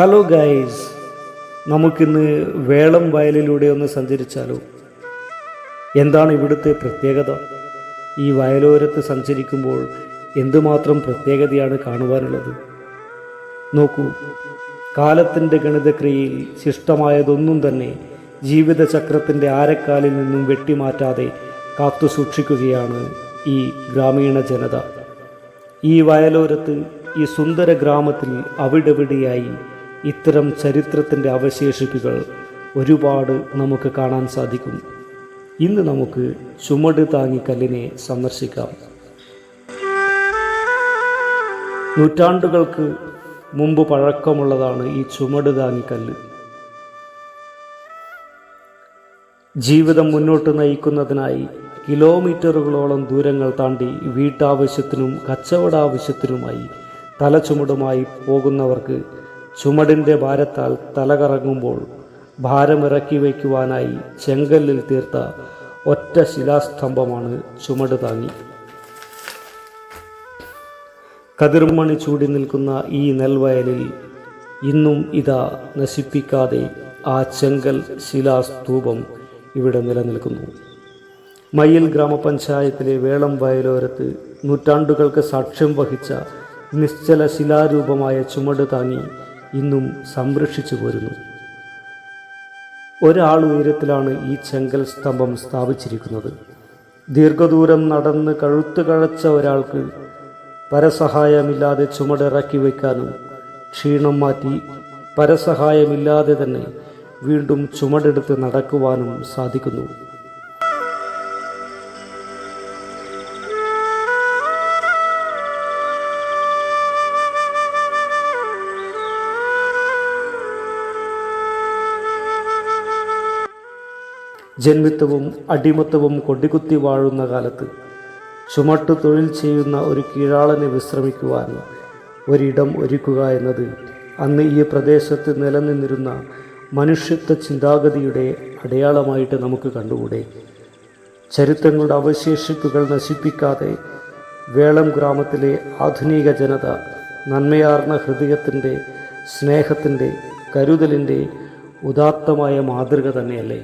Hello guys നമുക്കിന്ന് വേളം വയലിലൂടെ ഒന്ന് സഞ്ചരിച്ചാലോ? എന്താണ് ഇവിടുത്തെ പ്രത്യേകത? ഈ വയലോരത്ത് സഞ്ചരിക്കുമ്പോൾ എന്തുമാത്രം പ്രത്യേകതയാണ് കാണുവാനുള്ളത്? നോക്കൂ കാലത്തിന്റെ ഗണിതക്രിയയിൽ ശിഷ്ടമായതൊന്നും തന്നെ ജീവിതചക്രത്തിന്റെ ആരക്കാലിൽ നിന്നും വെട്ടിമാറ്റാതെ കാത്തു സൂക്ഷിക്കുകയാണ് ഈ ഗ്രാമീണ ജനത. ഈ വയലോരത്ത് ഈ സുന്ദര ഗ്രാമത്തിൽ അവിടെവിടെയായി ഇത്തരം ചരിത്രത്തിന്റെ അവശേഷിപ്പുകൾ ഒരുപാട് നമുക്ക് കാണാൻ സാധിക്കും. ഇന്ന് നമുക്ക് ചുമട് താങ്ങിക്കല്ലിനെ സന്ദർശിക്കാം. നൂറ്റാണ്ടുകൾക്ക് മുമ്പ് പഴക്കമുള്ളതാണ് ഈ ചുമട് താങ്ങിക്കല്ല് ജീവിതം മുന്നോട്ട് നയിക്കുന്നതിനായി കിലോമീറ്ററുകളോളം ദൂരങ്ങൾ താണ്ടി വീട്ടാവശ്യത്തിനും കച്ചവടാവശ്യത്തിനുമായി തലചുമടുമായി പോകുന്നവർക്ക് ചുമടിന്റെ ഭാരത്താൽ തലകറങ്ങുമ്പോൾ ഭാരമിറക്കി വയ്ക്കുവാനായി ചെങ്കല്ലിൽ തീർത്ത ഒറ്റ ശിലാസ്തംഭമാണ് ചുമട് താങ്ങി. കതിർമണി ചൂടി നിൽക്കുന്ന ഈ നെൽവയലിൽ ഇന്നും ഇതാ നശിപ്പിക്കാതെ ആ ചെങ്കൽ ശിലാസ്തൂപം ഇവിടെ നിലനിൽക്കുന്നു. മയ്യിൽ ഗ്രാമപഞ്ചായത്തിലെ വേളം വയലോരത്ത് നൂറ്റാണ്ടുകൾക്ക് സാക്ഷ്യം വഹിച്ച നിശ്ചല ശിലാരൂപമായ ചുമട് താങ്ങി ഇന്നും സംരക്ഷിച്ചു പോരുന്നു. ഒരാൾ ഉയരത്തിലാണ് ഈ ചെങ്കൽ സ്തംഭം സ്ഥാപിച്ചിരിക്കുന്നത്. ദീർഘദൂരം നടന്ന് കഴുത്ത് കഴച്ച ഒരാൾക്ക് പരസഹായമില്ലാതെ ചുമടിറക്കി വയ്ക്കാനും ക്ഷീണം മാറ്റി പരസഹായമില്ലാതെ തന്നെ വീണ്ടും ചുമടെടുത്ത് നടക്കുവാനും സാധിക്കുന്നു. ജന്മിത്വവും അടിമത്വവും കൊടികുത്തി വാഴുന്ന കാലത്ത് ചുമട്ട് തൊഴിൽ ചെയ്യുന്ന ഒരു കീഴാളനെ വിശ്രമിക്കുവാൻ ഒരിടം ഒരുക്കുക എന്നത് അന്ന് ഈ പ്രദേശത്ത് നിലനിന്നിരുന്ന മനുഷ്യത്വ ചിന്താഗതിയുടെ അടയാളമായിട്ട് നമുക്ക് കണ്ടുകൂടെ? ചരിത്രങ്ങളുടെ അവശേഷിപ്പുകൾ നശിപ്പിക്കാതെ വേളം ഗ്രാമത്തിലെ ആധുനിക ജനത നന്മയാർന്ന ഹൃദയത്തിന്റെ സ്നേഹത്തിന്റെ കരുതലിന്റെ ഉദാത്തമായ മാതൃക തന്നെയല്ലേ?